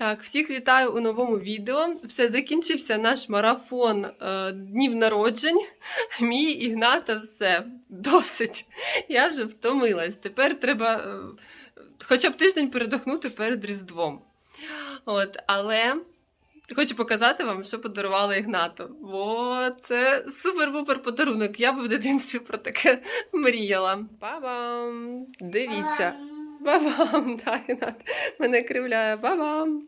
Так, всіх вітаю у новому відео. Все закінчився наш марафон е, днів народжень. Мій Ігната, все досить. Я вже втомилась. Тепер треба е, хоча б тиждень передохнути перед Різдвом. От, але хочу показати вам, що подарувала Ігнату. Бо це супер-пупер подарунок. Я б в дитинстві про таке мріяла. Ба-бам! Дивіться. Бабам, так, Ігнат мене кривляє. Бабам.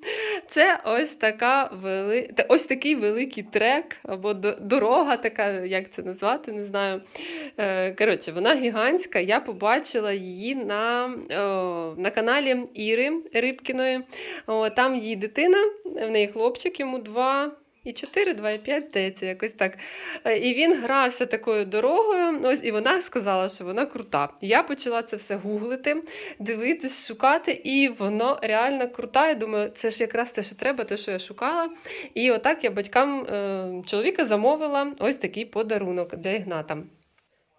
Це ось така вели... ось такий великий трек або дорога, така, як це назвати, не знаю. Е, Коротше, вона гігантська. Я побачила її на, на каналі Іри Рибкіної. Там її дитина, в неї хлопчик, йому два. І 4, 2 і 5, здається, якось так. Е, І він грався такою дорогою. Ось, і вона сказала, що вона крута. Я почала це все гуглити, дивитись, шукати, і воно реально крута. Я думаю, це ж якраз те, що треба, те, що я шукала. І отак я батькам е, чоловіка замовила ось такий подарунок для Ігната.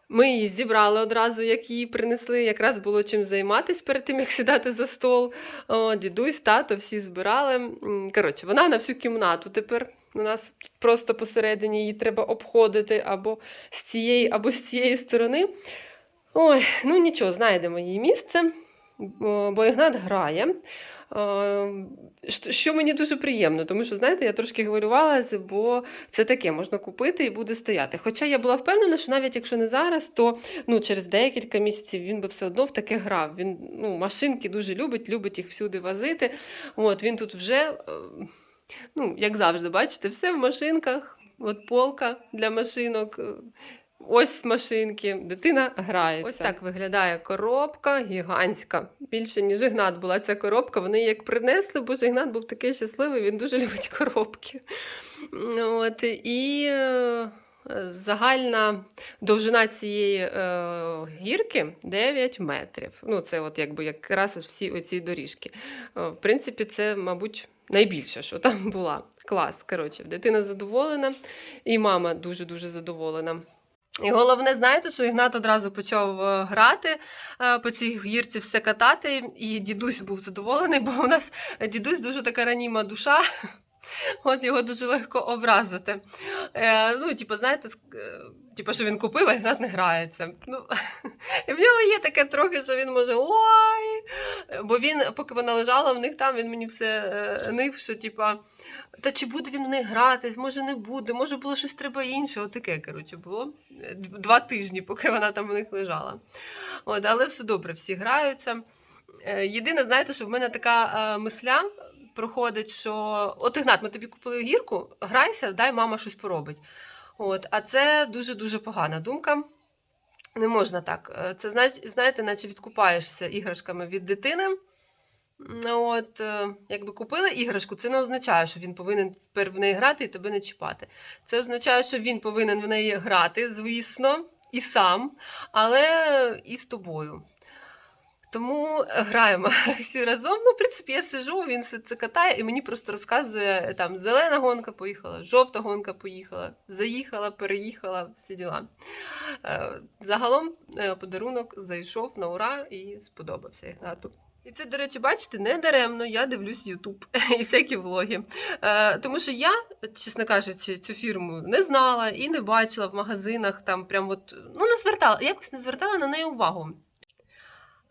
Ми її зібрали одразу, як її принесли. Якраз було чим займатися перед тим, як сідати за стол. Дідусь, тато, всі збирали. Коротше, вона на всю кімнату тепер. У нас просто посередині її треба обходити або з цієї, або з цієї сторони. Ой, ну нічого, знайдемо її місце, бо Ігнат грає. Е, що- мені дуже приємно, тому що, знаєте, я трошки хвилювалася, бо це таке можна купити і буде стояти. Хоча я була впевнена, що навіть якщо не зараз, то ну, через декілька місяців він би все одно в таке грав. Він ну, машинки дуже любить, любить їх всюди возити. От, він тут вже, е, ну, як завжди, бачите, все в машинках. От полка для машинок. е, Ось машинки, дитина грається. Ось так виглядає коробка гігантська. Більше, ніж Ігнат була ця коробка. Вони її як принесли, бо ж Ігнат був такий щасливий, він дуже любить коробки. От, і е, загальна довжина цієї е, гірки 9 метрів. Ну, це от якби якраз всі оці доріжки. В принципі, це, мабуть, найбільше, що там була. Клас. Коротше, дитина задоволена, і мама дуже-дуже задоволена. І головне, знаєте, що Ігнат одразу почав е, грати е, по цій гірці, все катати, і дідусь був задоволений, бо у нас дідусь дуже така раніма душа. От його дуже легко образити. Е, ну, типу, знаєте, типу, що він купив, а Ігнат не грається. Ну, і в нього є таке трохи, що він може ой. Бо він, поки вона лежала в них там, він мені все е, нив, що типа. Та чи буде він в них гратись, може не буде, може було щось треба інше. Отаке, коротше, було два тижні, поки вона там у них лежала. От, але все добре, всі граються. Е, Єдине, знаєте, що в мене така е, мисля проходить, що от Ігнат, ми тобі купили гірку, грайся, дай мама щось поробить. От, а це дуже-дуже погана думка. Не можна так. Е, Це знаєте, наче відкупаєшся іграшками від дитини. От, е, якби купили іграшку, це не означає, що він повинен тепер в неї грати і тебе не чіпати. Це означає, що він повинен в неї грати, звісно, і сам, але і з тобою. Тому граємо всі разом. Ну, в принципі, я сижу, він все це катає, і мені просто розказує там зелена гонка поїхала, жовта гонка поїхала, заїхала, переїхала, всі діла. Е, Загалом е, подарунок зайшов на ура і сподобався Ігнату. І це, до речі, бачите, не даремно я дивлюсь Ютуб і всякі влоги. Е, тому що я, чесно кажучи, цю фірму не знала і не бачила в магазинах, там прям от, ну не звертала, якось не звертала на неї увагу.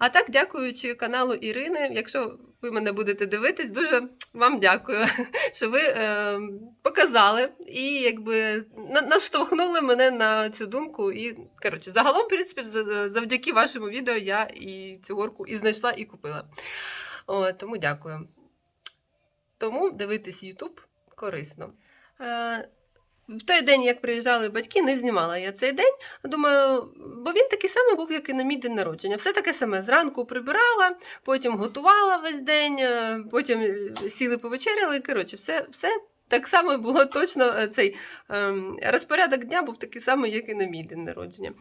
А так, дякуючи каналу Ірини, якщо ви мене будете дивитись, дуже вам дякую, що ви е, показали і якби наштовхнули мене на цю думку. І коротше, загалом, в принципі, завдяки вашому відео я і цю горку і знайшла, і купила. О, тому дякую. Тому дивитись YouTube корисно. Е, в той день, як приїжджали батьки, не знімала я цей день. Думаю, бо він такий самий був, як і на мій день народження. Все таке саме. Зранку прибирала, потім готувала весь день, е, потім е, сіли повечеряли. Коротше, все, все так само було точно е, цей ем, розпорядок дня був такий самий, як і на мій день народження.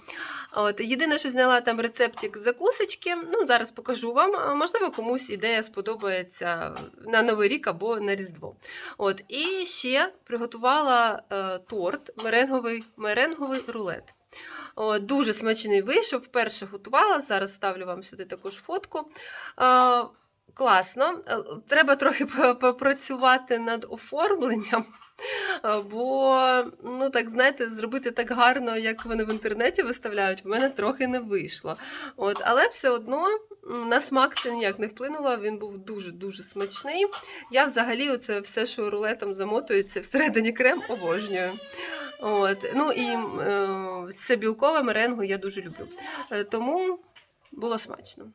От, єдине, що зняла там рецептик закусочки. Ну, зараз покажу вам. Можливо, комусь ідея сподобається на Новий рік або на Різдво. От, і ще приготувала е, торт, меренговий, меренговий рулет. О, дуже смачний вийшов. Вперше готувала. Зараз ставлю вам сюди також фотку. Класно. Е, Треба трохи попрацювати над оформленням, е, бо, ну так знаєте, зробити так гарно, як вони в інтернеті виставляють, в мене трохи не вийшло. От, але все одно на смак це ніяк не вплинуло. Він був дуже-дуже смачний. Я взагалі оце все, що рулетом замотується всередині крем, обожнюю. От, ну і це білкове меренгу я дуже люблю. Е, тому було смачно.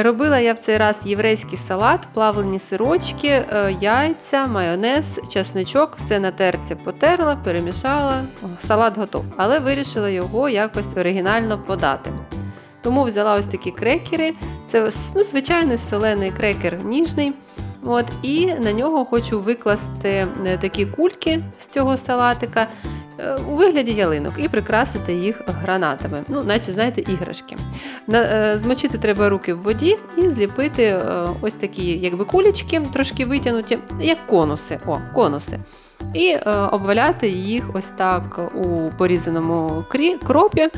Робила я в цей раз єврейський салат, плавлені сирочки, е, яйця, майонез, чесничок, все на терці потерла, перемішала. Салат готов, але вирішила його якось оригінально подати. Тому взяла ось такі крекери. Це ну, звичайний солений крекер ніжний. От, і на нього хочу викласти е, такі кульки з цього салатика у вигляді ялинок і прикрасити їх гранатами. Ну, наче, знаєте, іграшки. Е, змочити треба руки в воді і зліпити е, ось такі, якби кулечки, трошки витягнуті, як конуси. О, конуси. І е, обваляти їх ось так у порізаному кропі,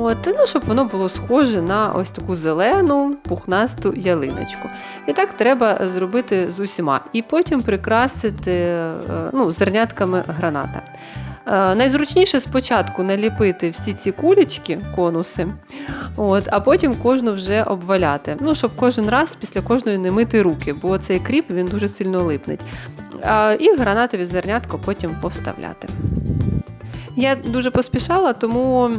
От, ну, щоб воно було схоже на ось таку зелену пухнасту ялиночку. І так треба зробити з усіма. І потім прикрасити е, ну, зернятками граната. Е, Найзручніше спочатку наліпити всі ці кулечки, конуси, от, а потім кожну вже обваляти. Ну, щоб кожен раз після кожної не мити руки, бо цей кріп він дуже сильно липнить. І гранатові зернятко потім повставляти. Я дуже поспішала, тому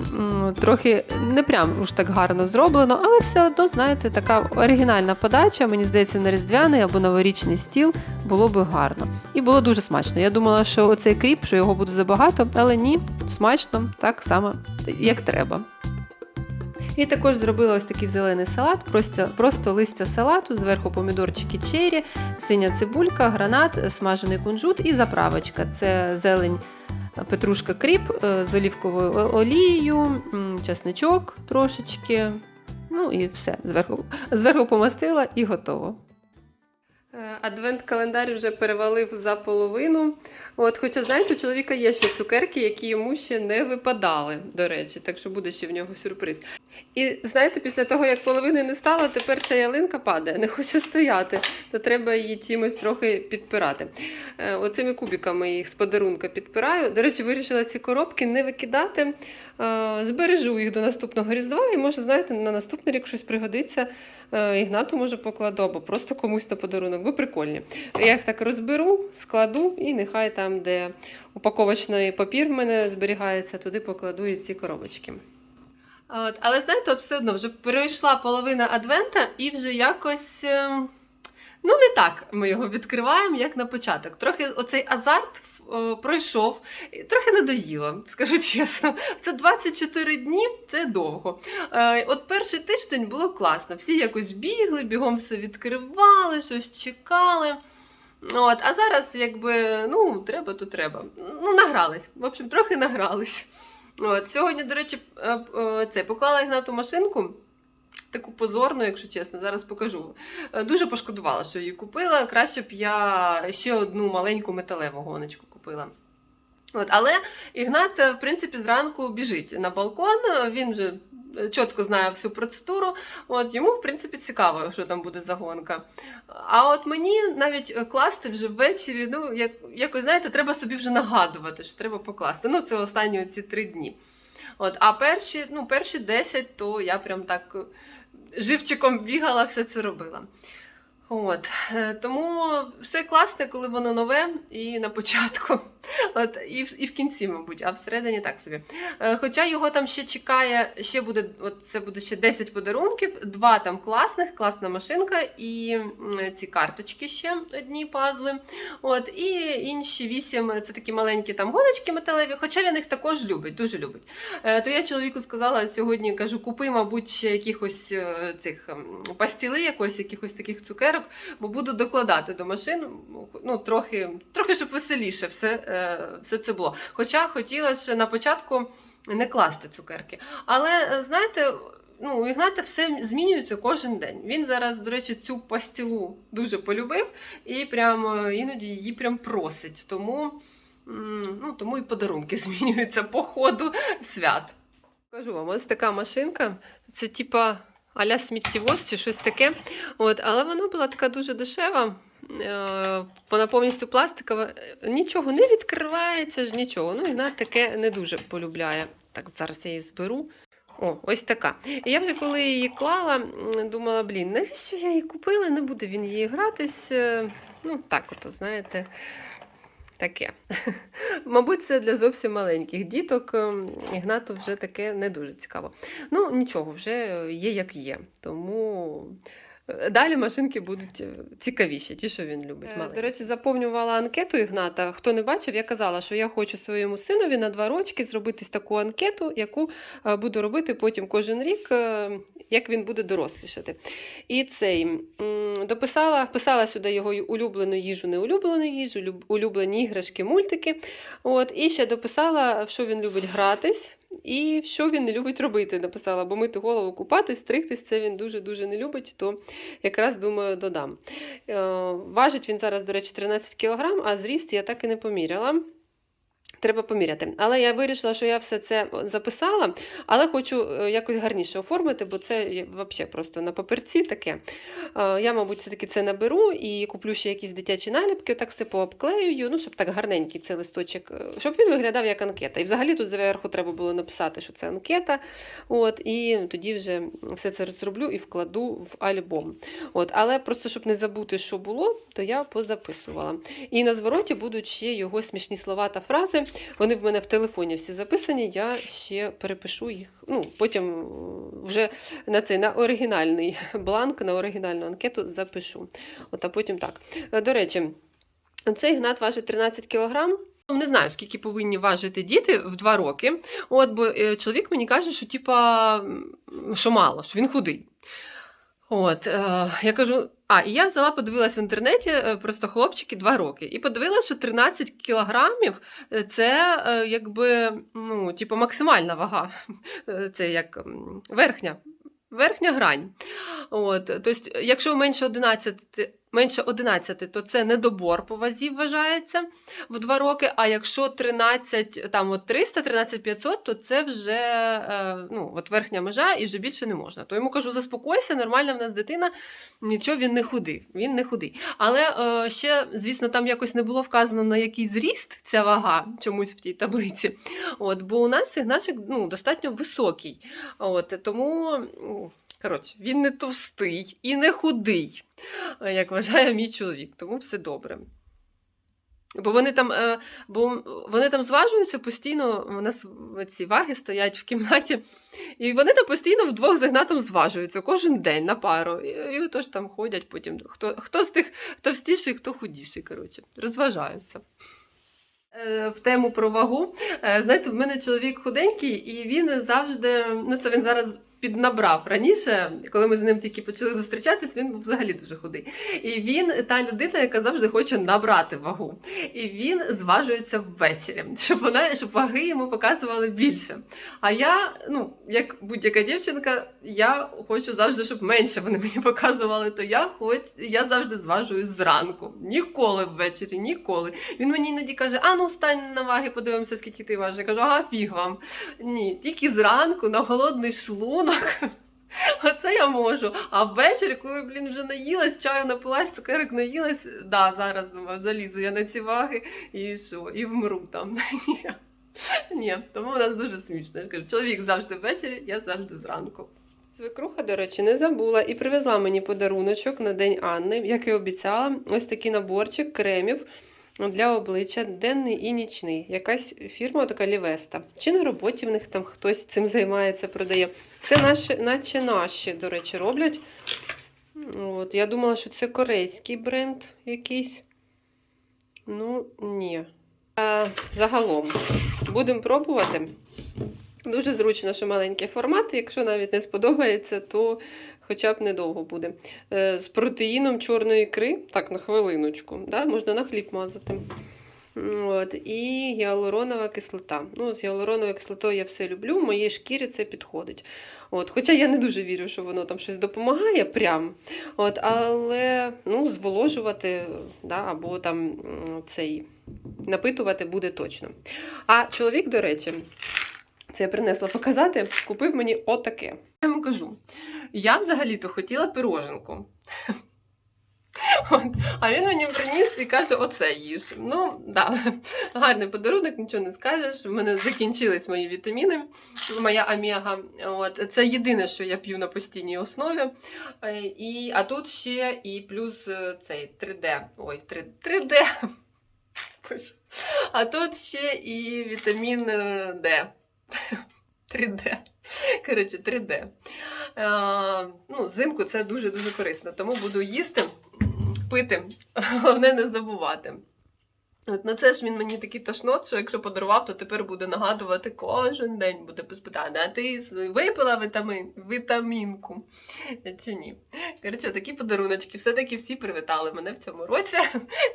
трохи не прям уж так гарно зроблено, але все одно, знаєте, така оригінальна подача, мені здається, на різдвяний або новорічний стіл було би гарно. І було дуже смачно. Я думала, що оцей кріп, що його буде забагато, але ні, смачно, так само, як треба. І також зробила ось такий зелений салат, просто, просто листя салату, зверху помідорчики чері, синя цибулька, гранат, смажений кунжут і заправочка. Це зелень петрушка кріп е, з олівковою олією, чесничок трошечки. Ну і все. Зверху, зверху помастила і готово. Е, Адвент-календар вже перевалив за половину. От, хоча, знаєте, у чоловіка є ще цукерки, які йому ще не випадали, до речі, так що буде ще в нього сюрприз. І знаєте, після того, як половини не стало, тепер ця ялинка падає, не хоче стояти, то треба її чимось трохи підпирати. Е, Оцими кубиками їх з подарунка підпираю. До речі, вирішила ці коробки не викидати. Е, Збережу їх до наступного різдва, і може, знаєте, на наступний рік щось пригодиться. Е, Ігнату може покладу, або просто комусь на подарунок, бо прикольні. Я їх так розберу, складу, і нехай там, де упаковочний папір в мене зберігається, туди покладу і ці коробочки. От, але знаєте, от все одно вже перейшла половина адвента і вже якось. Ну, не так ми його відкриваємо, як на початок. Трохи оцей азарт е, пройшов, трохи надоїло, скажу чесно. Це 24 дні це довго. Е, от перший тиждень було класно. Всі якось бігли, бігом все відкривали, щось чекали. От, а зараз, якби, ну, треба, то треба. Ну, награлись. В общем, трохи награлись. От, сьогодні, до речі, е, е, це поклала Ігнату машинку. Таку позорну, якщо чесно, зараз покажу. Е, Дуже пошкодувала, що її купила. Краще б я ще одну маленьку металеву гоночку купила. От, але Ігнат, е, в принципі, зранку біжить на балкон, е, він вже чітко знає всю процедуру. От, йому, в принципі, цікаво, що там буде за гонка. А от мені навіть класти вже ввечері, ну, як, якось, знаєте, треба собі вже нагадувати, що треба покласти. Ну, це останні ці три дні. От, а перші, ну, перші 10, то я прям так живчиком бігала, все це робила. От, е, тому все класне, коли воно нове і на початку, От, і, в, і в кінці, мабуть, а всередині так собі. Е, Хоча його там ще чекає, ще буде, от це буде ще 10 подарунків, два там класних, класна машинка і ці карточки ще одні пазли. От, і інші вісім це такі маленькі там гоночки металеві, хоча він їх також любить, дуже любить. Е, То я чоловіку сказала сьогодні, кажу, купи, мабуть, ще якихось е, цих пастіли, якось, якихось таких цукерок, бо буду докладати до машин. Ну, трохи, трохи щоб веселіше все, е, все це було. Хоча хотіла ще на початку не класти цукерки. Але е, знаєте. Ну, у Ігната все змінюється кожен день. Він зараз, до речі, цю пастілу дуже полюбив і прям е, іноді її прям просить. Тому, ну, тому і подарунки змінюються по ходу свят. Кажу вам, ось така машинка. Це типа а-ля сміттєвоз чи щось таке. От, але вона була така дуже дешева. Е, Вона повністю пластикова, нічого не відкривається ж нічого. Ну, Ігнат таке не дуже полюбляє. Так, зараз я її зберу. О, ось така. І я вже коли її клала, думала, блін, навіщо я її купила? Не буде він її гратись. Е, Ну, так, от, знаєте, таке. Мабуть, це для зовсім маленьких діток. Ем, Ігнату вже таке не дуже цікаво. Ну, нічого, вже є як є. Тому далі машинки будуть е, цікавіші, ті, що він любить. Е, До речі, заповнювала анкету Ігната. Хто не бачив, я казала, що я хочу своєму синові на два рочки зробити таку анкету, яку е, буду робити потім кожен рік, як він буде дорослішати. І цей дописала, писала сюди його улюблену їжу, неулюблену їжу, люб- улюблені іграшки, мультики. От, і ще дописала, в що він любить гратись. І що він не любить робити, написала, бо мити голову, купати, стригтись, це він дуже-дуже не любить, то якраз думаю, додам. Е, Важить він зараз, до речі, 13 кг, а зріст я так і не поміряла. Треба поміряти. Але я вирішила, що я все це записала, але хочу е, якось гарніше оформити, бо це взагалі просто на паперці таке. Е, Я, мабуть, все-таки це наберу і куплю ще якісь дитячі наліпки, отак все пообклеюю, ну, щоб так гарненький цей листочок, е, щоб він виглядав як анкета. І взагалі тут зверху треба було написати, що це анкета. От, і тоді вже все це розроблю і вкладу в альбом. От, але просто щоб не забути, що було, то я позаписувала. І на звороті будуть ще його смішні слова та фрази. Вони в мене в телефоні всі записані. Я ще перепишу їх. Ну, потім е, вже на цей на оригінальний бланк, на оригінальну анкету запишу. От, а потім так. Е, До речі, цей гнат важить 13 кілограм. Не знаю, скільки повинні важити діти в 2 роки. От, бо е, чоловік мені каже, що типа, що мало, що він худий. От, е, я кажу, а, і я взяла, подивилась в інтернеті е, просто хлопчики 2 роки. І подивилася, що 13 кілограмів е, це е, якби ну, типу, максимальна вага. Е, Це як верхня. Верхня грань. От, тобто, якщо менше 11, менше 11, то це недобор по вазі вважається в 2 роки. А якщо 13, там от 300, 13 500, то це вже е, ну, от верхня межа і вже більше не можна. То йому кажу, заспокойся, нормальна в нас дитина, нічого він не худий. Він не худий. Але е, ще, звісно, там якось не було вказано, на який зріст ця вага чомусь в тій таблиці. От, бо у нас сигнашик ну, достатньо високий. От, тому, коротше, він не товстий і не худий, як вважає мій чоловік, тому все добре. Бо вони там, е, бо вони там зважуються постійно, у нас ці ваги стоять в кімнаті, і вони там постійно вдвох з Ігнатом зважуються кожен день на пару. І, і отож там ходять потім. Хто, хто з тих товстіший, хто худіший, коротше, розважаються. Е, В тему про вагу. Е, Знаєте, в мене чоловік худенький, і він завжди, ну це він зараз піднабрав раніше, коли ми з ним тільки почали зустрічатись, він був взагалі дуже худий. І він та людина, яка завжди хоче набрати вагу. І він зважується ввечері, щоб вона щоб ваги йому показували більше. А я, ну, як будь-яка дівчинка, я хочу завжди, щоб менше вони мені показували. То я хоч я завжди зважую зранку. Ніколи ввечері, ніколи. Він мені іноді каже: а ну стань на ваги, подивимося, скільки ти важиш. Я кажу, ага, фіг вам. Ні, тільки зранку на голодний шлунок. Оце я можу. А ввечері, коли, блін, вже наїлась, чаю напилась, цукерок наїлась, да, зараз думаю, залізу я на ці ваги і що, і вмру там. Ні. Тому у нас дуже смішно. Я кажу, чоловік завжди ввечері, я завжди зранку. Свекруха, до речі, не забула і привезла мені подаруночок на День Анни, як і обіцяла. Ось такий наборчик кремів для обличчя, денний і нічний. Якась фірма така Лівеста. Чи на роботі в них там хтось цим займається, продає. Це наші, наче наші, до речі, роблять. От, я думала, що це корейський бренд якийсь. Ну, ні. А, загалом, будемо пробувати. Дуже зручно, що маленький формат. Якщо навіть не сподобається, то хоча б недовго буде. Е, З протеїном чорної ікри, так, на хвилиночку, да? можна на хліб мазати. От, і гіалуронова кислота. Ну, з гіалуроновою кислотою я все люблю, моїй шкірі це підходить. От, хоча я не дуже вірю, що воно там щось допомагає прям. От, але ну, зволожувати да, або там цей, напитувати буде точно. А чоловік, до речі, це я принесла показати, купив мені отаке. Я йому кажу: Я взагалі-то хотіла пироженку. От. А він мені приніс і каже: оце їж. Ну, да, гарний подарунок, нічого не скажеш. У мене закінчились мої вітаміни, моя омега. От. Це єдине, що я п'ю на постійній основі. Е, І, а тут ще і плюс е, цей 3D. Ой, 3, 3D. А тут ще і вітамін е, Д. 3D. Коротше, 3D. Е, ну, зимку це дуже-дуже корисно, тому буду їсти, пити, головне не забувати. От, ну це ж він мені такий тошнот, що якщо подарував, то тепер буде нагадувати кожен день буде питання, а ти випила вітамін, вітамінку чи ні? Коротше, такі подаруночки, все-таки всі привітали мене в цьому році.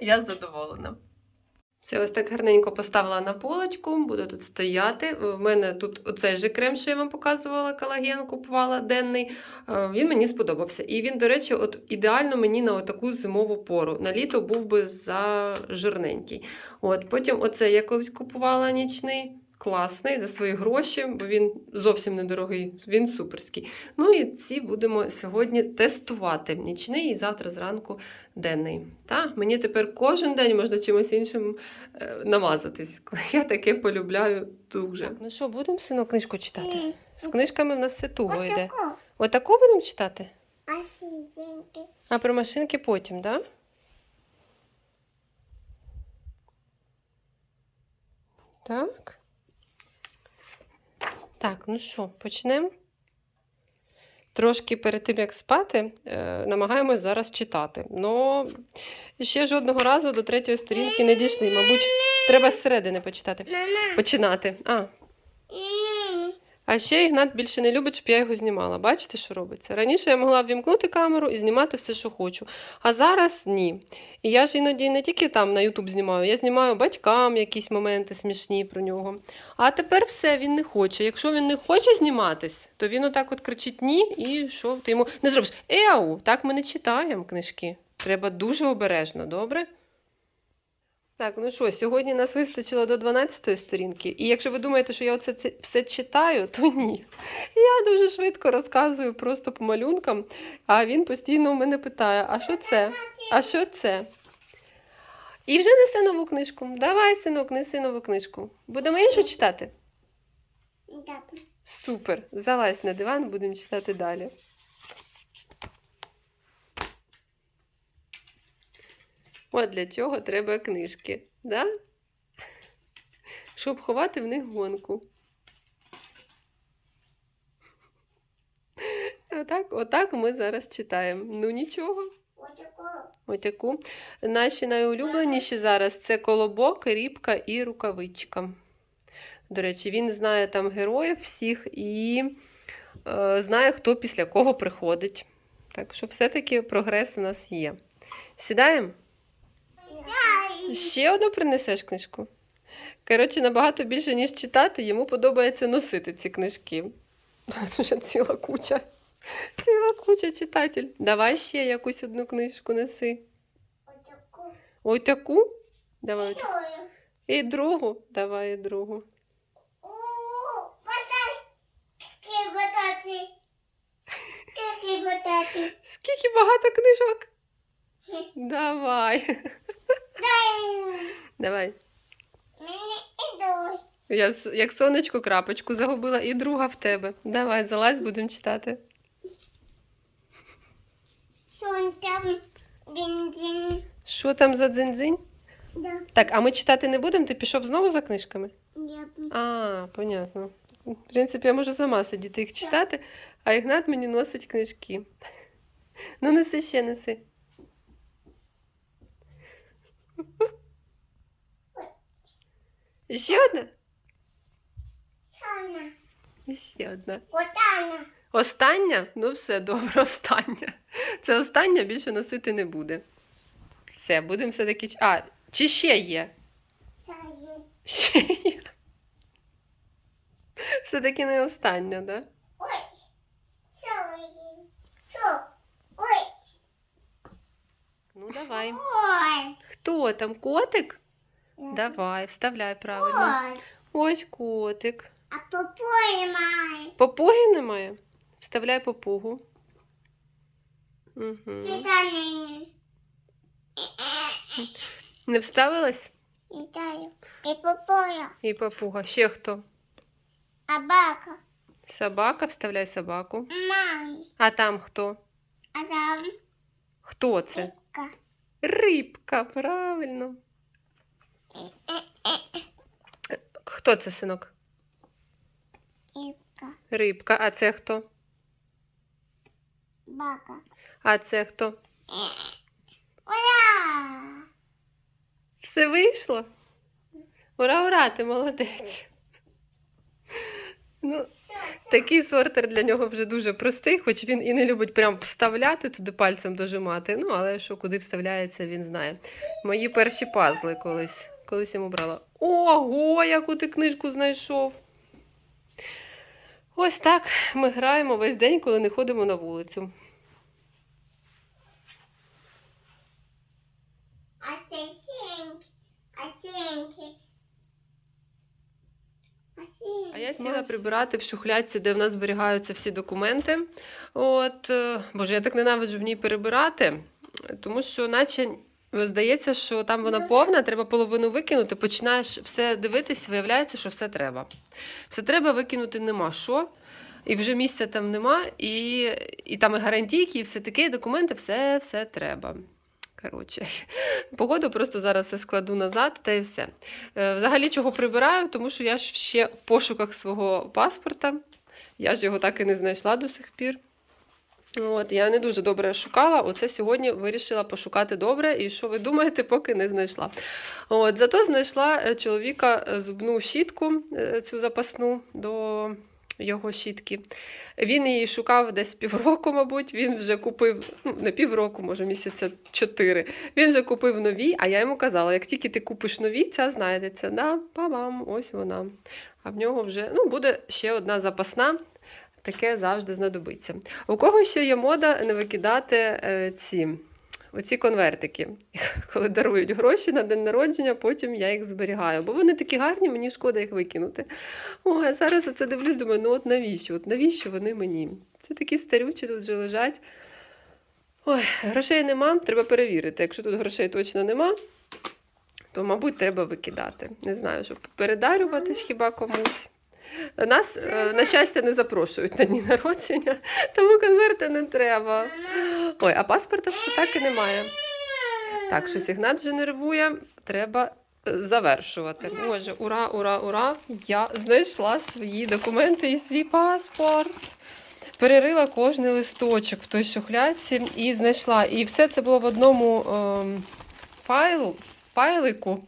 Я задоволена. Все, ось так гарненько поставила на полочку, буду тут стояти. В мене тут оцей же крем, що я вам показувала, колаген купувала денний. Е, Він мені сподобався. І він, до речі, от ідеально мені на таку зимову пору. На літо був би за жирненький. От, потім оце я колись купувала нічний. Класний за свої гроші, бо він зовсім недорогий, він суперський. Ну і ці будемо сьогодні тестувати нічний і завтра зранку денний. Та? Мені тепер кожен день можна чимось іншим е, намазатись. Я таке полюбляю дуже. Так, ну що, будемо синок книжку читати? З книжками в нас все туго йде. Отаку будемо читати? А сиденьки. А про машинки потім, так? Да? Так. Так, ну що, почнемо? Трошки перед тим, як спати, е, намагаємось зараз читати. Но ще жодного разу до третьої сторінки не дійшли. Мабуть, треба зсередини почитати. Починати. А. а ще Ігнат більше не любить, щоб я його знімала. Бачите, що робиться? Раніше я могла ввімкнути камеру і знімати все, що хочу. А зараз ні. І я ж іноді не тільки там на YouTube знімаю, я знімаю батькам якісь моменти смішні про нього. А тепер все, він не хоче. Якщо він не хоче зніматись, то він отак от кричить ні, і що ти йому не зробиш? Еу, так ми не читаємо книжки. Треба дуже обережно, добре? Так, ну що, сьогодні нас вистачило до 12 сторінки. І якщо ви думаєте, що я оце це все читаю, то ні. Я дуже швидко розказую просто по малюнкам, а він постійно у мене питає: а що це? А що це? І вже несе нову книжку. Давай, синок, неси нову книжку. Будемо іншу читати? Так. Супер. Залазь на диван, будемо читати далі. От для чого треба книжки, да? Щоб ховати в них гонку. Отак, отак ми зараз читаємо. Ну нічого. Отаку. Наші найулюбленіші зараз це колобок, рібка і рукавичка. До речі, він знає там героїв всіх і е, знає, хто після кого приходить. Так що все-таки прогрес у нас є. Сідаємо? Ще одну принесеш книжку. Коротше, набагато більше, ніж читати, йому подобається носити ці книжки. Вже ціла куча. Ціла куча читатель. Давай ще якусь одну книжку неси. Отако. Ой, таку? Давай. отаку. І другу. Давай і другу. Скільки багато книжок. Давай. Давай. мені і. Я як сонечко крапочку загубила, і друга в тебе. Давай, залазь, будемо читати. Сон там. Дін-дін. Що там за дзинь-дзинь? Да. Так, а ми читати не будемо? Ти пішов знову за книжками? Я А, понятно. В принципі, я можу сама сидіти їх читати, а Ігнат мені носить книжки. Ну, неси ще неси. Ще одна? Сана. Ще одна. Отана. Остання? Ну, все добре, остання. Це остання більше носити не буде. Все, будемо все-таки. А, чи ще є? Сає. Ще є. Все-таки не остання, так? Да? Ой. Сої. Со. Ой. Ну, давай. Хто там? Котик? Давай, вставляй правильно. Ой. Ось котик. А попой май. Попуги немає? Вставляй попугу. Угу. Не вставилась? І попоя. І папуга. Ще хто? Абака. Собака, вставляй собаку. Мамі. А там хто? А там Хто це? рибка. Рибка, правильно. Хто це, синок? Рибка. Рибка. А це хто? Бака. А це хто? Ура! Все вийшло? Ура, ура, ти молодець. Ну, такий сортер для нього вже дуже простий, хоч він і не любить прям вставляти туди пальцем дожимати. Ну, але що куди вставляється, він знає. Мої перші пазли колись. Колись йому брала. Ого, яку ти книжку знайшов. Ось так ми граємо весь день, коли не ходимо на вулицю. Це сінки. А сінки. А я сіла прибирати в шухлядці, де в нас зберігаються всі документи. От, е, боже, я так ненавиджу в ній перебирати, тому що, наче. Здається, що там вона повна, треба половину викинути, починаєш все дивитись, виявляється, що все треба. Все треба викинути нема що, і вже місця там нема, і, і там і гарантійки, і все таке, і документи, все, все треба. Коротше, погоду просто зараз все складу назад та і все. Е, Взагалі, чого прибираю, тому що я ж ще в пошуках свого паспорта. Я ж його так і не знайшла до сих пір. От, я не дуже добре шукала. Оце сьогодні вирішила пошукати добре. І що ви думаєте, поки не знайшла. От, зато знайшла е, чоловіка е, зубну щітку, цю запасну до його щітки. Він її шукав десь півроку, мабуть. Він вже купив, ну не півроку, може місяця чотири. Він вже купив нові, а я йому казала, як тільки ти купиш нові, ця знайдеться. Да, па-бам, ось вона. А в нього вже ну, буде ще одна запасна. Таке завжди знадобиться. У кого ще є мода не викидати е, ці оці конвертики, коли дарують гроші на день народження, потім я їх зберігаю. Бо вони такі гарні, мені шкода їх викинути. Ой, а зараз оце дивлюсь, думаю, ну от навіщо? От навіщо вони мені? Це такі старючі тут вже лежать. Ой, грошей нема, треба перевірити. Якщо тут грошей точно нема, то, мабуть, треба викидати. Не знаю, щоб передарювати ж хіба комусь. Нас, е, на щастя, не запрошують на дні народження, тому конверти не треба. Ой, а паспорта все так і немає. Так, щось Ігнат вже нервує, треба е, завершувати. Боже, ура, ура, ура! Я знайшла свої документи і свій паспорт. Перерила кожний листочок в той шухлядці і знайшла. І все це було в одному ем, файлу, файлику.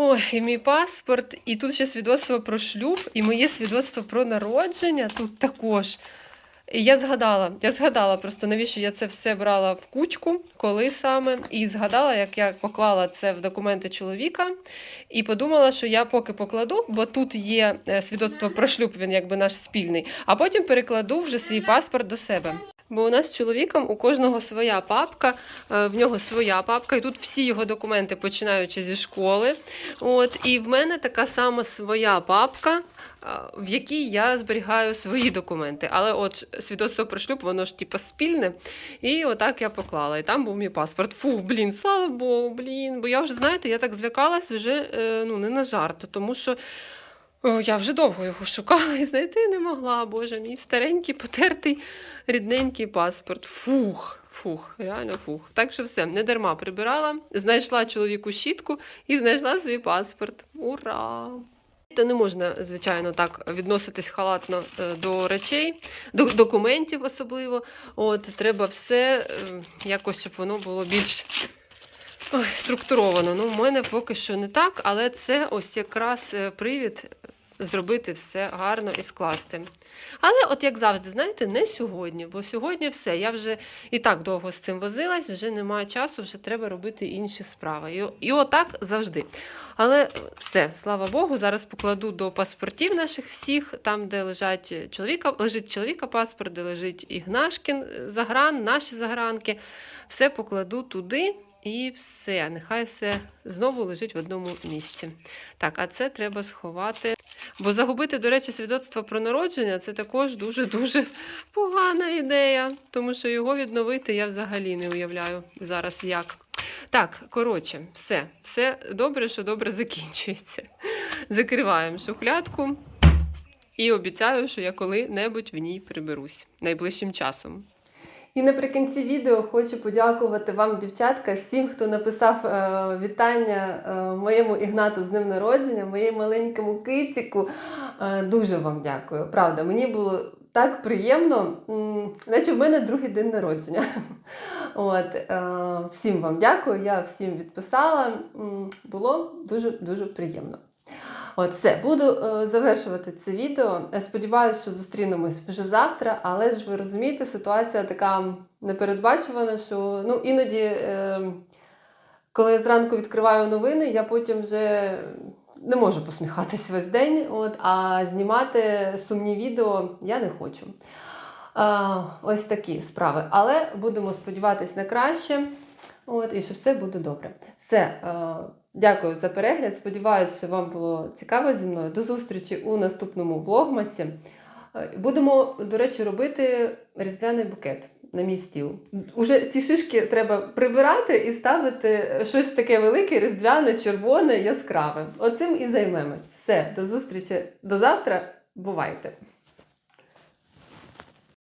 Ой, і мій паспорт, і тут ще свідоцтво про шлюб, і моє свідоцтво про народження тут також. І я згадала, я згадала просто, навіщо я це все брала в кучку, коли саме, і згадала, як я поклала це в документи чоловіка, і подумала, що я поки покладу, бо тут є е, свідоцтво про шлюб, він якби наш спільний, а потім перекладу вже свій паспорт до себе. Бо у нас з чоловіком у кожного своя папка, е, в нього своя папка, і тут всі його документи, починаючи зі школи. От, і в мене така сама своя папка, в якій я зберігаю свої документи. Але от свідоцтво про шлюб, воно ж типу спільне. І отак я поклала. І там був мій паспорт. Фу, блін, слава Богу, блін. Бо я вже, знаєте, я так злякалась вже е, ну, не на жарт, тому що. Я вже довго його шукала і знайти не могла. Боже, мій старенький, потертий, рідненький паспорт. Фух, фух, реально фух. Так що все, не дарма прибирала, знайшла чоловіку щітку і знайшла свій паспорт. Ура! То не можна, звичайно, так відноситись халатно е, до речей, до документів особливо. От, треба все е, якось, щоб воно було більш ой, структуровано. Ну, в мене поки що не так, але це ось якраз е, привід зробити все гарно і скласти. Але, от як завжди, знаєте, не сьогодні, бо сьогодні все. Я вже і так довго з цим возилась, вже немає часу, вже треба робити інші справи. І, і отак завжди. Але все, слава Богу, зараз покладу до паспортів наших всіх, там, де лежать чоловіка, лежить чоловіка паспорт, де лежить Ігнашкін е, загран, наші загранки. Все покладу туди. І все, нехай все знову лежить в одному місці. Так, а це треба сховати Бо загубити, до речі, свідоцтво про народження це також дуже-дуже погана ідея, тому що його відновити я взагалі не уявляю зараз як. Так, коротше, все, все добре, що добре закінчується. Закриваємо шухлядку і обіцяю, що я коли-небудь в ній приберусь найближчим часом. І наприкінці відео хочу подякувати вам, дівчатка, всім, хто написав е, вітання е, моєму Ігнату з днем народження, моєму маленькому киціку. Е, дуже вам дякую. Правда, мені було так приємно, наче в мене другий день народження. От, е, всім вам дякую, я всім відписала. Було дуже дуже приємно. От, все, буду е, завершувати це відео. Сподіваюся, що зустрінемось вже завтра, але ж ви розумієте, ситуація така непередбачувана, що ну, іноді, е, коли я зранку відкриваю новини, я потім вже не можу посміхатись весь день, от, а знімати сумні відео я не хочу. А, ось такі справи. Але будемо сподіватися на краще. От, і що все буде добре. Все, е, дякую за перегляд. Сподіваюся, що вам було цікаво зі мною. До зустрічі у наступному влогмасі. Е, Будемо, до речі, робити різдвяний букет на мій стіл. Уже ті шишки треба прибирати і ставити щось таке велике, різдвяне, червоне, яскраве. Оцим і займемось. Все, до зустрічі до завтра. Бувайте!